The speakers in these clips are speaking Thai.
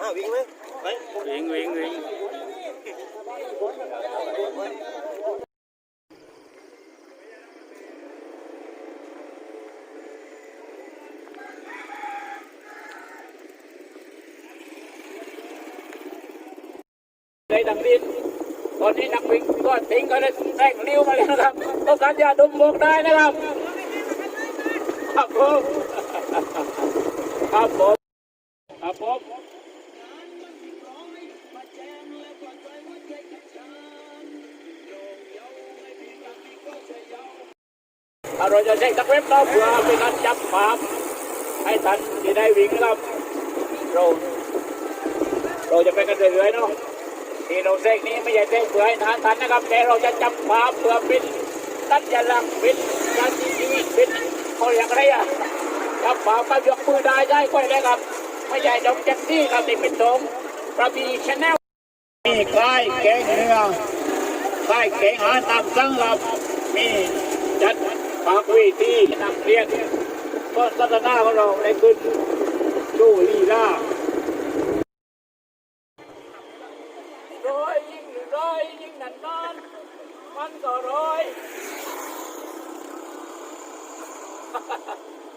อ่าวิ่งไหมไป ตอนนี้นักวิ่งก็ทิ้งก็ได้แรงเลี้ยวมาแล้วนะครับต้องการยาดมบวกได้นะครับ ครับผมครับผมครับผมถ้าเราจะใช้สักเว็บเราเพื่อเป็นการจับภาพให้ทันที่ได้วิ่งนะครับเราเราจะไปกันเรื่อยๆเนาะ ที่เราเซกนี้ไม่ใช่เซกเพื่อให้ทานทันนะครับ แต่เราจะจับภาพเพื่อเป็นตัญลักษณ์เป็นกาชีวิตเป็นเขาเรียกอะไรอะจับภาพก็ยกมือได้ได้ก็ได้ครับ ไม่ใช่ดอกแจ็คซี่ครับนี่เป็นดงประบีชแนลมีคล้ายแกงเรือคล้ายแกงหาตามสั่งครับมีจัดปากเวทีนำเรียนก็ศาสนาของเราในขึ้นดูลีลา ร้อยยิ่งร้อยยิ่งนานนานมันก็ร้อย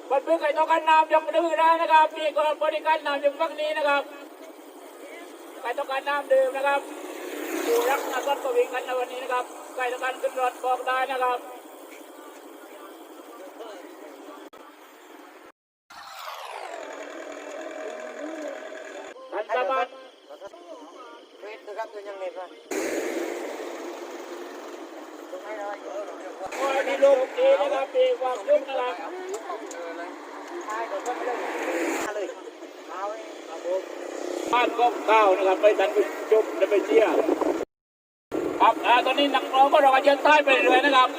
มันเพื่อใครต้องการ น้ำยกมือได้นะครับมีคนบริการน้ำอยู่ฝั่งนี้นะครับใครต้องการน้ำดื่มนะครับผู้รักนักรถก็วิ่งกันในวันนี้นะครับใครต้องการขึ้นรถบอกได้นะครับท่านสามารถเวทนะครับตัวยังเล็กอะคอยมีลูกดีนะครับมีความสุขนะครับ มาเลยเอาเลยครับผมบ้านก้มข้าวนะครับไปทันไปชมและไปเชียร์ครับอ่าตอนนี้นักร้องก็รอกันเยอะใต้ไปเรื่อยๆนะครับ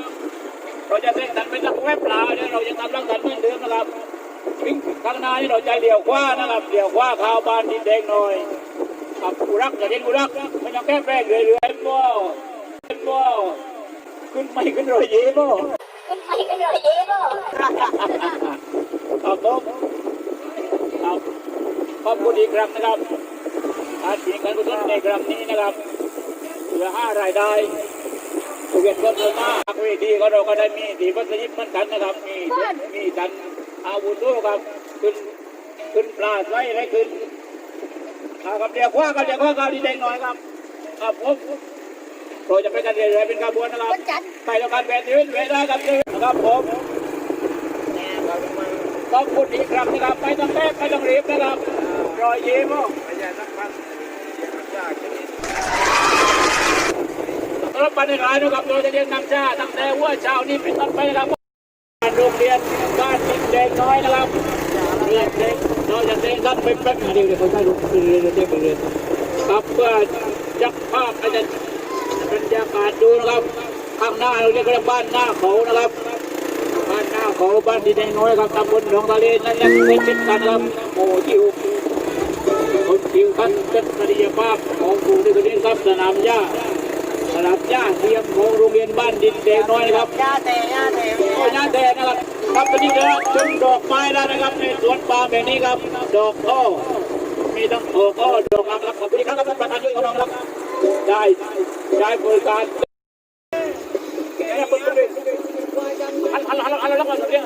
เราจะเส้นทันเป็นนักแวบปลาเนี่ยเรายังทำรังสรรค์เหมือนเดิมนะครับวิ่งข้างหน้านี่เราใจเดี่ยวขว้านะครับเดี่ยวขว้าข้าวบ้านดินแดงหน่อยครับกูรักอย่าเห็นกูรักไม่ต้องแก้แปลงเรื่อยๆบ่บ่ขึ้นไม่ขึ้นรอยยิ้มบ่ไม่ก็เลยเย้บ่ ครับผมครับขอบคุณอีกครั้งนะครับอาชีพการกุศลในครั้งนี้นะครับเหลือห้ารายได้ทุกเวทก็เพิ่มมากเวทีก็เราก็ได้มีดีพัสยิปเหมือนกันนะครับ มีมีดันอาวุโสครับขึ้นขึ้นปลาไส้ได้ขึ้นเอาครับเดี๋ยวคว้าครับเดี๋ยวคว้าครับดีแดงหน่อยครับครับผมเราจะไปกันเรื่อยๆเป็นขบวนนะครับวันจันทร์ใครต้องการแบนยืนแบนได้ครับยืนนะครับผม แน่เราลงมา ขอบคุณอีกครั้งนะครับไม่ต้องแทบไม่ต้องรีบนะครับ รอยยิ้มไม่ใช่นักพันเสียงมันยากชนิดรับปัญหานะครับเราจะเรียนนำชาตั้งแต่ว่าเช้านี้เป็นต้นไปนะครับโรงเรียนบ้านดินแดงน้อยนะครับเรียนเด็กเราจะเรียนกันเป็นแป๊บเดียวเดี๋ยวเขาจะลุกเรียนเด็กเรียนครับเพื่อจับภาพอาจจะบรรยากาศดูนะครับข้างหน้าเราเรียกว่าบ้านหน้าเขานะครับ เขาบ้านดินแดงน้อยครับตำบลหนองทะเลนั่นแหละเป็นชิดกันครับโอ้ที่หกคนคิวคันเป็นปริยภาพของผู้ที่เรียนครับสนามหญ้าสนามหญ้าเทียมของโรงเรียนบ้านดินแดงน้อยนะครับยาแต่ยาแต่โอ้ยน่าแดงนะครับครับตอนนี้นะชมดอกไม้แล้วนะครับในสวนปาล์มแห่งนี้ครับ ดอกอ้อมีทั้งดอกอ้อดอกอักครับขอบคุณครับท่านประธานช่วยของเราครับได้ได้บริการเนี่ยเปิดประเด็นหันหันหันหันแล้วก็เรื่อง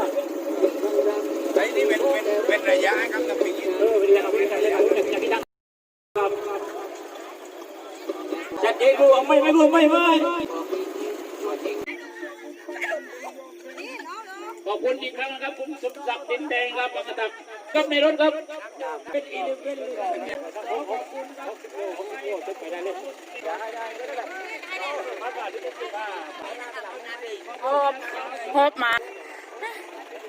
ไอ้นี่เป็นเป็นเป็น ระยะครับกับปีเออเรียนเอาเยนเรียนรียนอย่างที่ดังครับจัดเองดูไม่ไม่รู้ไม่ไม่ขอบคุณอีกครั้งครับคุณสมศักดิ์ดินแดงครับปกติครับในรถครับเป็นอีเลเวนเลยขอบคุณครับโอ้โหโอ้โหไปได้เลยพบพบมา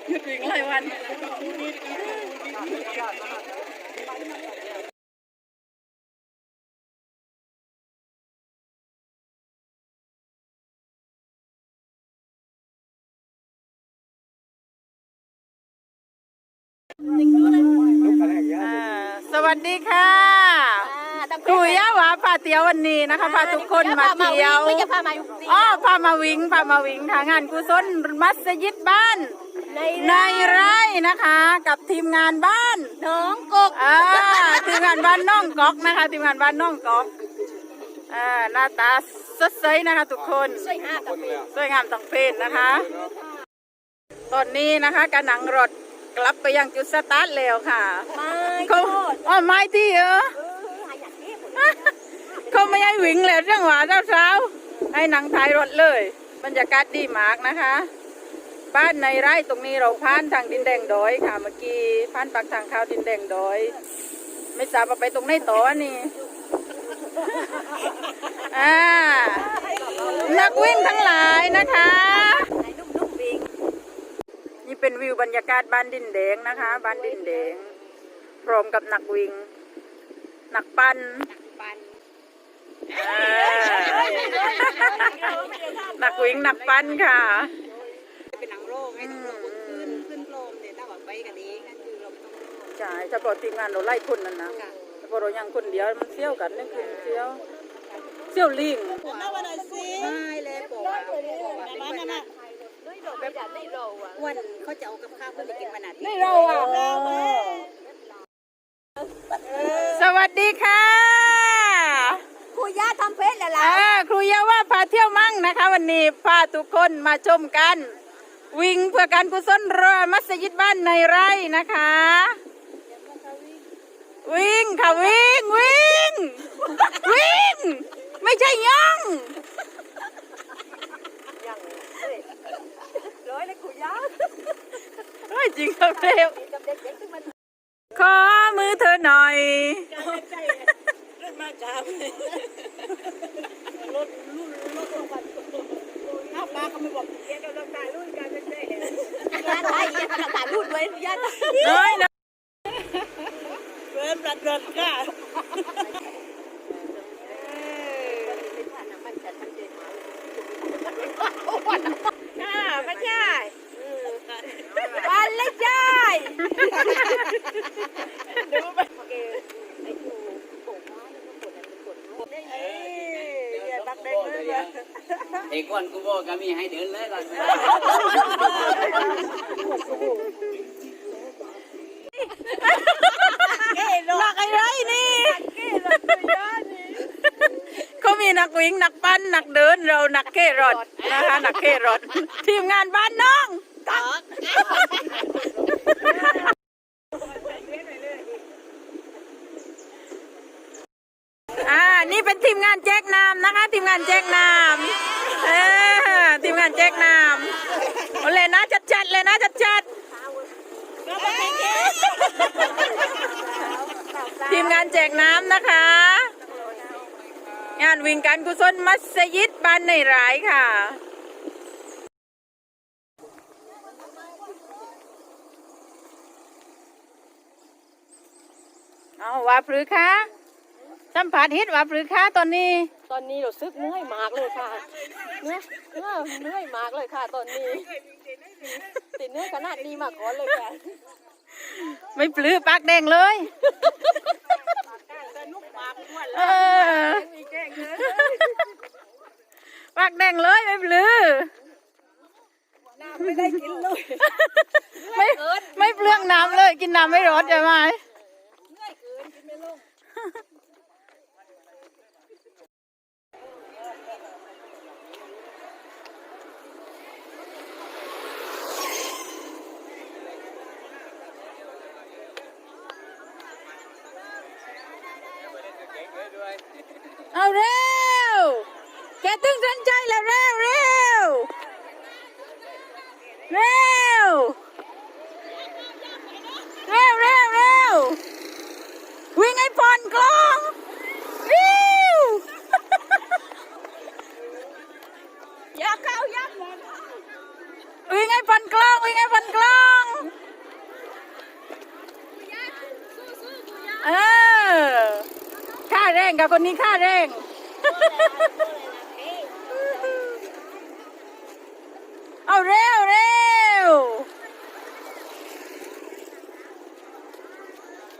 หยุดวิ่งหลายวันอ่าสวัสดีค่ะครูย่าหวาพาเที่ยววันนี้นะคะพาทุกคนมาเที่ยวไม่จะพามาอ๋อพามาวิ่งพามาวิ่งค่ะงานกุศลมัสยิดบ้าน ในในไร่นะคะ กับทีมงานบ้านน้องกกอ่าทีมงานบ้านน้องก๊อกนะคะ ทีมงานบ้านน้องก๊อกอ่าหน้าตาสดใสนะคะ ทุกคนช่วยห้ากับพี่สวยงามต้องเป็นนะคะ ตอนนี้นะคะกำลังรถกลับไปยังจุดสตาร์ทแล้วค่ะไม่เขาอ๋อไม่ที่เออเออหายอยากเทพเขาไม่ให้วิ่งแล้วเรื่องหวาเช้าเช้าๆให้หนังท้ายรถเลย บรรยากาศดีมากนะคะ บ้านในไร่ตรงนี้เราผ่านทางดินแดงดอยค่ะ เมื่อกี้ผ่านปากทางเข้าวดินแดงดอย ไม่ทราบว่าไปตรงไหนต่อนี่อ่านักวิ่งทั้งหลายนะคะนี่เป็นวิวบรรยากาศบ้านดินแดงนะคะ บ้านดินแดง พร้อมกับนักวิ่งนักปั้นนักวิ่งนักปั้นค่ะ งโล่งให้ต้องลงขึ้นขึ้นโปรมแต่ถ้าว่าไปกันเองนั่นคือเราต้องใช่เฉพาะทีมงานเราไล่คนนั่นนะเฉพาะเรายังคนเดียวมันเที่ยวกันนี่คือเที่ยวเที่ยวลิงไม่เลยบอกว่าบอกว่าเป็นวันนั้นวันเขาจะเอากับข้าวเพื่อนไปกินวันอาทิตย์นี่เราอะสวัสดีค่ะครูย่าทำเพชรแล้วล่ะอ่าครูยาว่าพาเที่ยวมั่งนะคะ วันนี้พาทุกคนมาชมกัน วิ่งเพื่อการกุศลรอมัสยิดบ้านในไร่นะคะ วิ่งค่ะวิ่งวิ่ง วิ่ง ไม่ใช่ย่องร้อยเลยครูย่าเฮ้ยจริงครับเร็วกับเด็กขอมือเธอหน่อยมาจ้าถ้าป้าเขากเดี๋ยวเราถ่ายรูปกันเด็กๆย่าถ่ายย่า ถ่ายรูปไว้ย่าถ่ายน้อยนะเริ่มรัดรัดค่ะ อ่าไม่ใช่ วันเลยจ้าย ดูไป เอกวนกูบอกก็มีให้เดินเลยก่อนหนักอะไรนี่เขามีนักวิ่งนักปั้นนักเดินเรานักเครอดนะคะนักเครอดทีมงานบ้านน้องอ่านี่เป็นทีมงานแจกน้ำนะคะ ทีมงานแจกน้ำ เออทีมงานแจกน้ำเอาเลยนะจัดๆเลยนะจัดๆทีมงานแจกน้ำนะคะ งานวิ่งการกุศลมัสยิดบ้านในหลายค่ะเอาว่าพรือคะ สัมผัสฮิตว่าพรือคะตอนนี้ ตอนนี้รู้สึกเหนื่อยมากเลยค่ะเนื่อยเนื่อยเหนื่อยมากเลยค่ะ ตอนนี้ ติดเหนื่อยขนาดนี้มาก่อนเลยค่ะ ไม่ปลื้อปากแดงเลย เออปากแดงเลยไม่ปลื้อไม่ได้กินเลย ไม่ไม่เปลืองน้ำเลย กินน้ำไม่รสใช่ไหมเอาเร็ว แกตึงสนใจแล้วเร็วเร็ว เร็ว เร็วเร็วเร็ววิ่งให้ผ่อนกลองวิวอย่าเข้ายักวิ่งให้ผ่อนกลองวิ่งให้ผ่อนกลองเออค่าแรงกับคนนี้ค่าแรง เอาเร็วเร็ว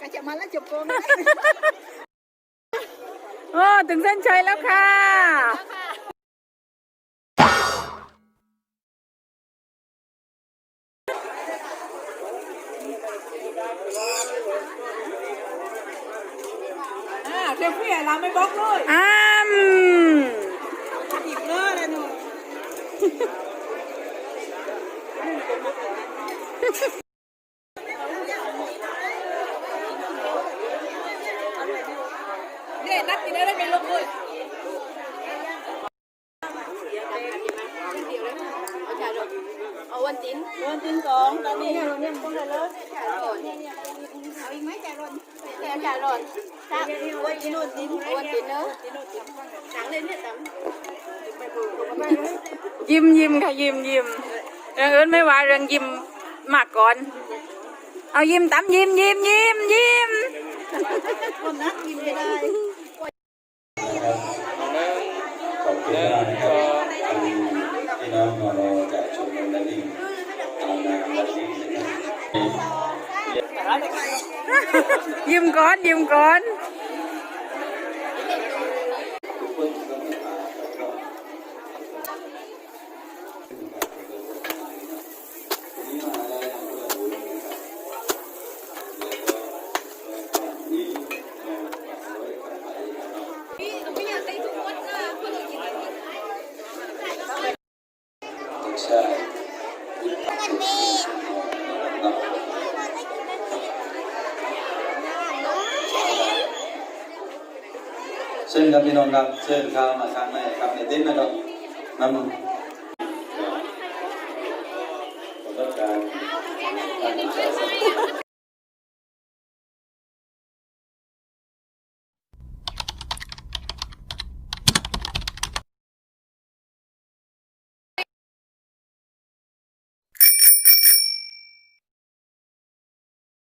ก็จะมาแล้วจบโกงโอ้ถึงเส้นชัยแล้วค่ะอ่าเซลฟี่เราไม่บล็อกเลยอ้ามอีกเลยเลยหนู เนี่ยนัดกินได้เป็นลมเลยเอาวันตินวันที่สองตอนนี้เราเนี่ยต้องเลยเลยเอาอีกไหมจ่ายรถแต่จ่ายรอนครับวันที่นู่นดินวันตินเนอะหนังเลยเนี่ยตั้มยิ้มยิ้มค่ะยิ้มยิ้ม เรื่องอื่นไม่ว่าเรื่องยิ้มมากก่อน เอายิ้มตามยิ้มยิ้มยิ้มยิ้มคนนัดกินไม่ได้ขอบคุณมากนะครับพี่น้องมารอจากชมรมนันนิ่งตามนามนันนิ่งนะครับยิ้มก่อนยิ้มก่อน ครับพี่น้องครับเชิญข่าบมาครั้งแรกครับในเต็นนะครับน้ำประการ